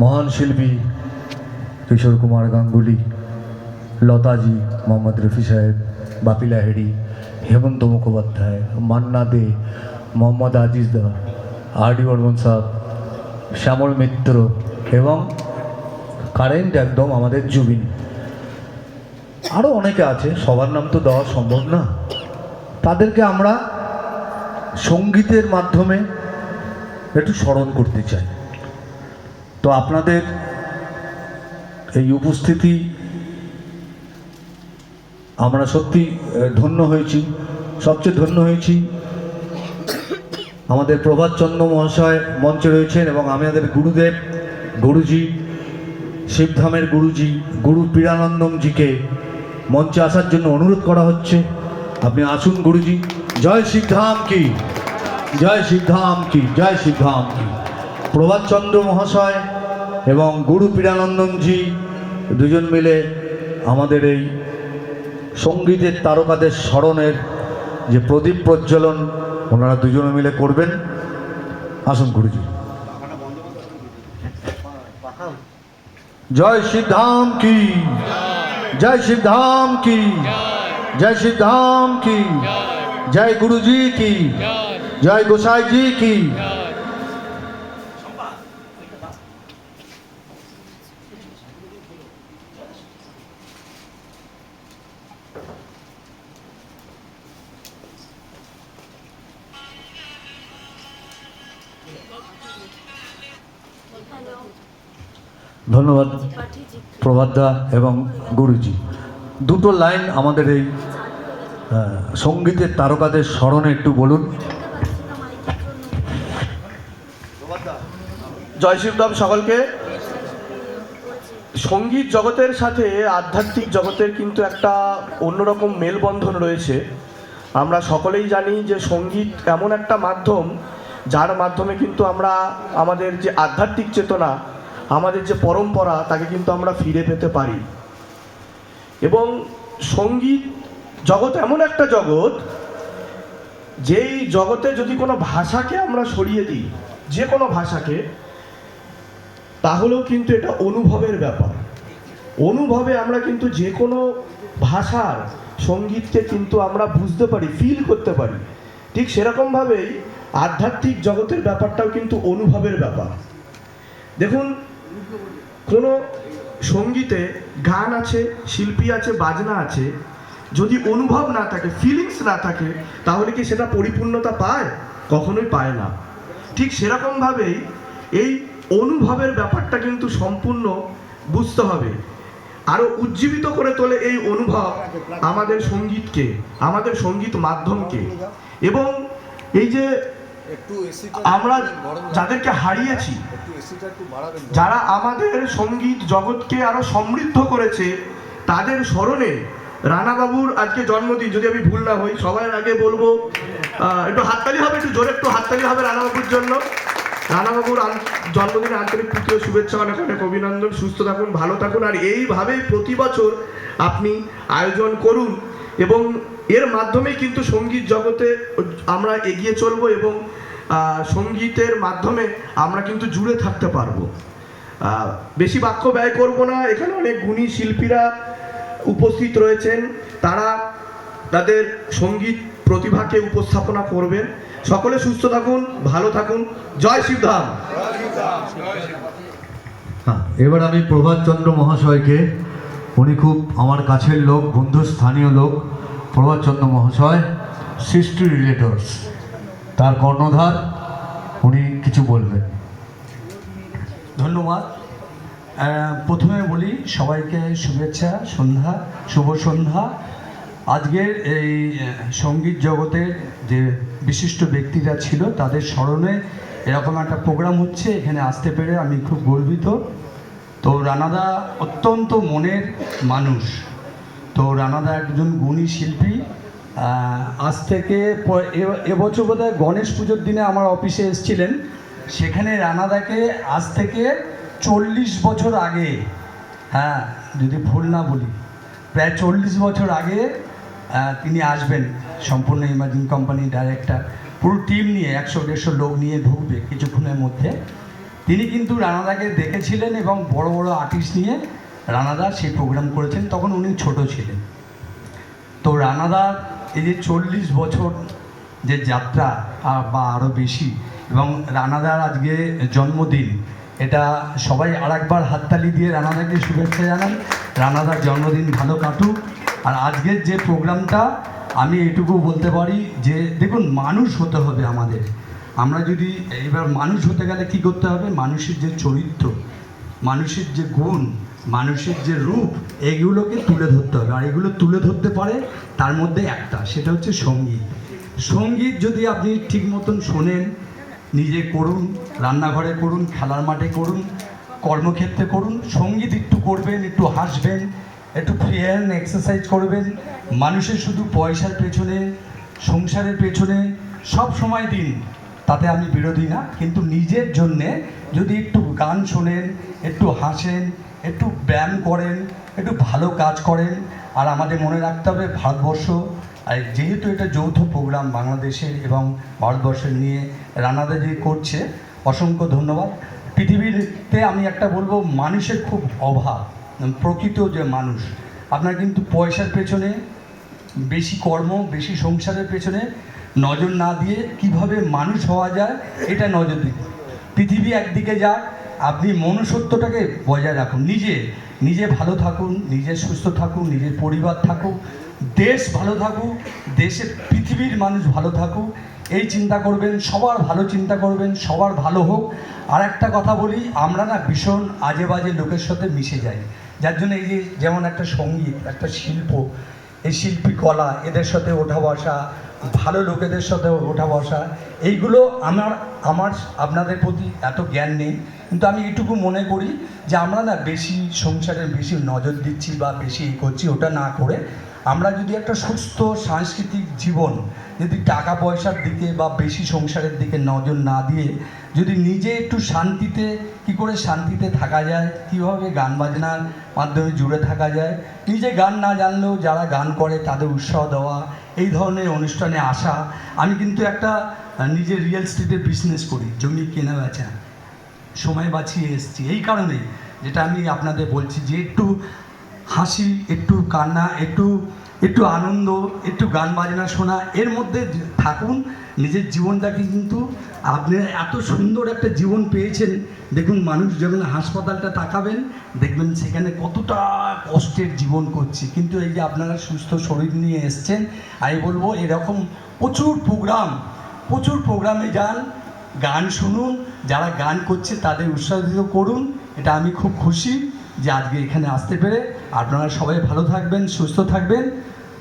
মহান শিল্পী কিশোর কুমার গাঙ্গুলি, লতাজি মোহাম্মদ রফি সাহেব বাপি লাহেড়ি হেমন্ত মুখোপাধ্যায়, মান্না দে, মোহাম্মদ আজিজ দা আর ডি বর্মন সাহ, শ্যামল মিত্র এবং কারেন্ট একদম আমাদের জুবিন। আরও অনেকে আছে, সবার নাম তো দেওয়া সম্ভব না। তাদেরকে আমরা সঙ্গীতের মাধ্যমে একটু স্মরণ করতে চাই। তো আপনাদের এই উপস্থিতি আমরা সত্যি ধন্য হয়েছি। সবচেয়ে ধন্য হয়েছি আমাদের প্রভাতচন্দ্র মহাশয় মঞ্চে রয়েছেন এবং আমাদের গুরুদেব, গুরুজি, শিবধামের গুরুজি, গুরু পীরানন্দমজিকে মঞ্চে আসার জন্য অনুরোধ করা হচ্ছে। আপনি আসুন গুরুজি। জয় শিবধাম কি? জয় শিবধাম কি? জয় শিবধাম কি? প্রভাতচন্দ্র মহাশয় এবং গুরু পীরানন্দনজি দুজন মিলে আমাদের এই সঙ্গীতের তারকাদের স্মরণের যে প্রদীপ প্রজ্বলন, ওনারা দুজনে মিলে করবেন। আসুন গুরুজি। জয় শিবধাম কি? জয় শিবধাম কি? জয় শিবধাম কি? জয় গুরুজি কি? জয় গোসাই জি কি? ধন্যবাদ প্রভাতদা এবং গুরুজি। দুটো লাইন আমাদের এই সঙ্গীতের তারকাদের স্মরণে একটু বলুন। জয় শিবধাম সকলকে। সংগীত জগতের সাথে আধ্যাত্মিক জগতের কিন্তু একটা অন্যরকম মেলবন্ধন রয়েছে। আমরা সকলেই জানি যে সংগীত এমন একটা মাধ্যম, যার মাধ্যমে কিন্তু আমরা আমাদের যে আধ্যাত্মিক চেতনা আমাদের যে পরম্পরা, তাকে কিন্তু আমরা ফিরে পেতে পারি। এবং সংগীত জগৎ এমন একটা জগৎ, যেই জগতে যদি কোনো ভাষাকে আমরা সরিয়ে দিই, যে কোনো ভাষাকে, তাহলেও কিন্তু এটা অনুভবের ব্যাপার। অনুভবে আমরা কিন্তু যে কোনো ভাষার সঙ্গীতকে কিন্তু আমরা বুঝতে পারি ফিল করতে পারি। ঠিক সেরকমভাবেই আধ্যাত্মিক জগতের ব্যাপারটাও কিন্তু অনুভবের ব্যাপার। দেখুন কোনো সঙ্গীতে গান আছে শিল্পী আছে বাজনা আছে যদি অনুভব না থাকে ফিলিংস না থাকে তাহলে কি সেটা পরিপূর্ণতা পায়? কখনোই পায় না। ঠিক সেরকমভাবেই এই অনুভবের ব্যাপারটা কিন্তু সম্পূর্ণ বুঝতে হবে। আরও উজ্জীবিত করে তোলে এই অনুভব আমাদের সঙ্গীতকে আমাদের সংগীত মাধ্যমকে। এবং এই যে আমরা যাদেরকে হারিয়েছি যারা আমাদের সংগীত জগৎকে আরও সমৃদ্ধ করেছে, তাদের স্মরণে রানাবাবুর আজকে জন্মদিন, যদি আমি ভুল না হই সবার আগে বলব একটু হাততালি হবে, একটু জোরে একটু হাততালি হবে রানাবাবুর জন্য। রানাবাবুর জন্মদিনে আন্তরিক প্রীতি ও শুভেচ্ছা, অনেক অনেক অভিনন্দন, সুস্থ থাকুন, ভালো থাকুন, আর এইভাবেই প্রতি বছর আপনি আয়োজন করুন। এবং এর মাধ্যমেই কিন্তু সংগীত জগতে আমরা এগিয়ে চলবো এবং সঙ্গীতের মাধ্যমে আমরা কিন্তু জুড়ে থাকতে পারব। বেশি বাক্য ব্যয় করব না। এখানে অনেক গুণী শিল্পীরা উপস্থিত রয়েছেন। তারা তাদের সংগীত প্রতিভাকে উপস্থাপনা করবেন। সকলে সুস্থ থাকুন, ভালো থাকুন। জয় শিবধাম। হ্যাঁ এবার আমি প্রভাতচন্দ্র মহাশয়কে। উনি খুব আমার কাছের লোক বন্ধু স্থানীয় লোক প্রভাতচন্দ্র মহাশয়, সৃষ্টি রিলেটর্স। তার কর্ণধার, উনি কিছু বলবেন। ধন্যবাদ। প্রথমে বলি সবাইকে শুভেচ্ছা, সন্ধ্যা, শুভ সন্ধ্যা। আজকের এই সংগীত জগতের যে বিশিষ্ট ব্যক্তিরা ছিল, তাদের স্মরণে এরকম একটা প্রোগ্রাম হচ্ছে, এখানে আসতে পেরে আমি খুব গর্বিত। তো রানাদা অত্যন্ত মনের মানুষ। তো রানাদা একজন গুণী শিল্পী আজ থেকে এবছর বোধ হয় গণেশ পুজোর দিনে আমার অফিসে এসেছিলেন। সেখানে রানাদাকে আজ থেকে চল্লিশ বছর আগে হ্যাঁ যদি ভুল না বলি, প্রায় চল্লিশ বছর আগে তিনি আসবেন সম্পূর্ণ ইমাজিন কোম্পানি ডাইরেক্টর। পুরো টিম নিয়ে, একশো দেড়শো লোক নিয়ে ঢুকবে কিছুক্ষণের মধ্যে। তিনি কিন্তু রানাদাকে দেখেছিলেন এবং বড় বড় আর্টিস্ট নিয়ে রানাদা সেই প্রোগ্রাম করেছেন। তখন উনি ছোট ছিলেন। তো রানাদার এই যে চল্লিশ বছর যে যাত্রা বা আরও বেশি, এবং রানাদার আজকে জন্মদিন। এটা সবাই আরেকবার হাততালি দিয়ে রানাদাকে শুভেচ্ছা জানান রানাদার জন্মদিন ভালো কাটুক। আর আজকের যে প্রোগ্রামটা, আমি এটুকু বলতে পারি যে, দেখুন, মানুষ হতে হবে আমাদের। আমরা যদি এবার মানুষ হতে গেলে কি করতে হবে? মানুষের যে চরিত্র, মানুষের যে গুণ মানুষের যে রূপ এইগুলোকে তুলে ধরতে হবে। আর এগুলো তুলে ধরতে পারে তার মধ্যে একটা, সেটা হচ্ছে সংগীত। সংগীত যদি আপনি ঠিক মতন শোনেন, নিজে করুন, রান্নাঘরে করুন, খেলার মাঠে করুন, কর্মক্ষেত্রে করুন, সংগীত একটু করবেন, একটু হাসবেন, একটু ফ্রি হ্যান্ড এক্সারসাইজ করবেন, মানুষের শুধু পয়সার পেছনে, সংসারের পেছনে, সব সময় দিন। তাতে আমি বিরোধী না, কিন্তু নিজের জন্যে যদি একটু গান শোনেন, একটু হাসেন একটু ব্যায়াম করেন, একটু ভালো কাজ করেন, আর আমাদের মনে রাখতে হবে ভারতবর্ষ, আর যেহেতু এটা যৌথ প্রোগ্রাম বাংলাদেশের এবং ভারতবর্ষের নিয়ে রানাদা করছে, অসংখ্য ধন্যবাদ। পৃথিবীতে আমি একটা বলব, মানুষের খুব অভাব, প্রকৃত যে মানুষ, আপনার কিন্তু পয়সার পেছনে, বেশি কর্ম, বেশি সংসারের পেছনে নজর না দিয়ে কীভাবে মানুষ হওয়া যায়, এটা নজর দিন। পৃথিবী একদিকে যাক আপনি মনুষ্যত্বটাকে বজায় রাখুন। নিজে নিজে ভালো থাকুন, নিজে সুস্থ থাকুন, নিজের পরিবার থাকুক, দেশ ভালো থাকুক, দেশের পৃথিবীর মানুষ ভালো থাকুক, এই চিন্তা করবেন, সবার ভালো চিন্তা করবেন, সবার ভালো হোক। আর একটা কথা বলি, আমরা না ভীষণ আজে বাজে লোকের সাথে মিশে যাই। যার জন্য এই যে যেমন একটা সংগীত, একটা শিল্প, এই শিল্পী কলা, এদের সাথে ওঠা বসা ভালো লোকেদের সাথে ওঠা বসা, এইগুলো আমার আমার, আপনাদের প্রতি এত জ্ঞান নেই। কিন্তু আমি এটুকু মনে করি যে আমরা না বেশি সংসারের বেশি নজর দিচ্ছি বা বেশি ই করছি ওটা না করে আমরা যদি একটা সুস্থ সাংস্কৃতিক জীবন, যদি টাকা পয়সার দিকে বা বেশি সংসারের দিকে নজর না দিয়ে যদি নিজে একটু শান্তিতে, কি করে শান্তিতে থাকা যায়, কীভাবে গান বাজনার মাধ্যমে জুড়ে থাকা যায়, নিজে গান না জানলেও যারা গান করে তাদের উৎসাহ দেওয়া এই ধরনের অনুষ্ঠানে আসা, আমি কিন্তু একটা নিজের রিয়েল স্টেটের বিজনেস করি, জমি কেনা বেচা। সময় বাঁচিয়ে এসেছি। এই কারণেই যেটা আমি আপনাদের বলছি যে একটু হাসি, একটু কান্না, একটু একটু আনন্দ, একটু গান বাজনা শোনা, এর মধ্যে থাকুন। নিজের জীবনটাকে কিন্তু আপনি এত সুন্দর একটা জীবন পেয়েছেন। দেখুন, মানুষ যখন হাসপাতালটা তাকাবেন, দেখবেন সেখানে কতটা কষ্টের জীবন করছি। কিন্তু এই যে আপনারা সুস্থ শরীর নিয়ে এসছেন, আমি বলব এরকম প্রচুর প্রোগ্রাম, প্রচুর প্রোগ্রামে যান, গান শুনুন, যারা গান করছে তাদের উৎসাহিত করুন। এটা আমি খুব খুশি যে আজকে এখানে আসতে পেরে। আপনারা সবাই ভালো থাকবেন, সুস্থ থাকবেন।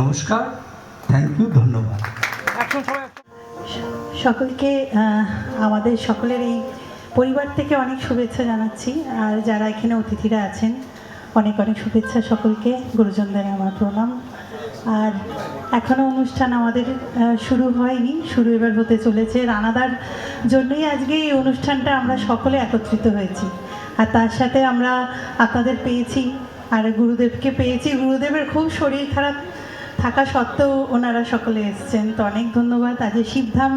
নমস্কার, থ্যাংক ইউ, ধন্যবাদ। সকলকে আমাদের সকলের এই পরিবার থেকে অনেক শুভেচ্ছা জানাচ্ছি। আর যারা এখানে অতিথিরা আছেন, অনেক অনেক শুভেচ্ছা সকলকে। গুরুজনদের আমার প্রণাম। আর এখনও অনুষ্ঠান আমাদের শুরু হয়নি, শুরু এবার হতে চলেছে রানাদার জন্যই। আজকে এই অনুষ্ঠানটা আমরা সকলে একত্রিত হয়েছি। আর তার সাথে আমরা আপনাদের পেয়েছি, আর গুরুদেবকে পেয়েছি। গুরুদেবের খুব শরীর খারাপ থাকা সত্ত্বেও ওনারা সকলে এসছেন। তো অনেক ধন্যবাদ। আজ শিবধাম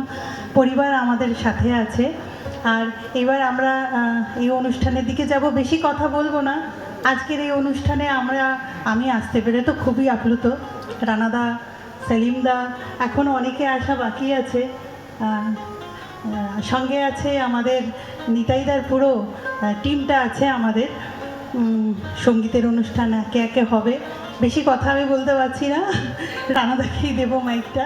পরিবার আমাদের সাথে আছে। আর এবার আমরা এই অনুষ্ঠানের দিকে যাব। বেশি কথা বলব না। আজকের এই অনুষ্ঠানে আমরা, আমি আসতে পেরে তো খুবই আপ্লুত। রানাদা সেলিমদা এখনও অনেকে আসা বাকি আছে। সঙ্গে আছে আমাদের নিতাইদার পুরো টিমটা আছে আমাদের। সঙ্গীতের অনুষ্ঠান একে একে হবে। বেশি কথা আমি বলতে পারছি না। রানাদাকেই দেবো মাইকটা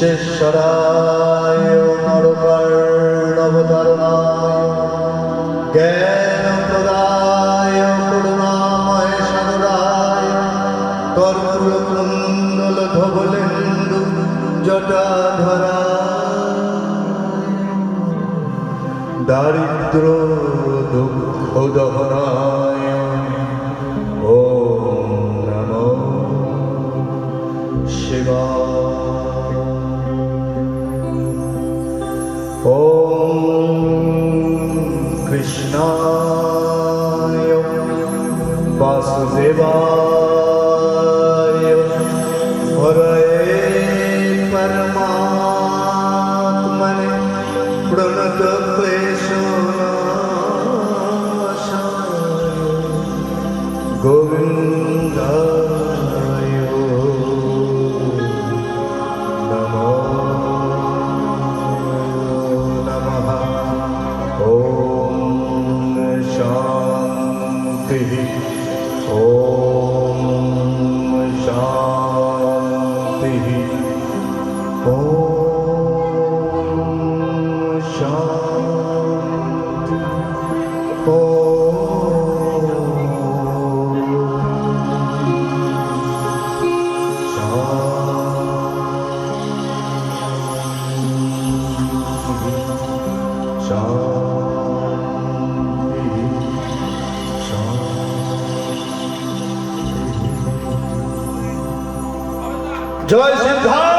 বিশ্বেশ্বরায় নরকর্ণবতারণায় জ্ঞানপ্রদায় করুণাময় সরদায় কর্মকুন্দল ধবলেন্দু জটাধরা। দারিদ্র দুঃখ দহনায় ও নম শিবা कृष्णाय वासुदेवाय Joyce and Heart!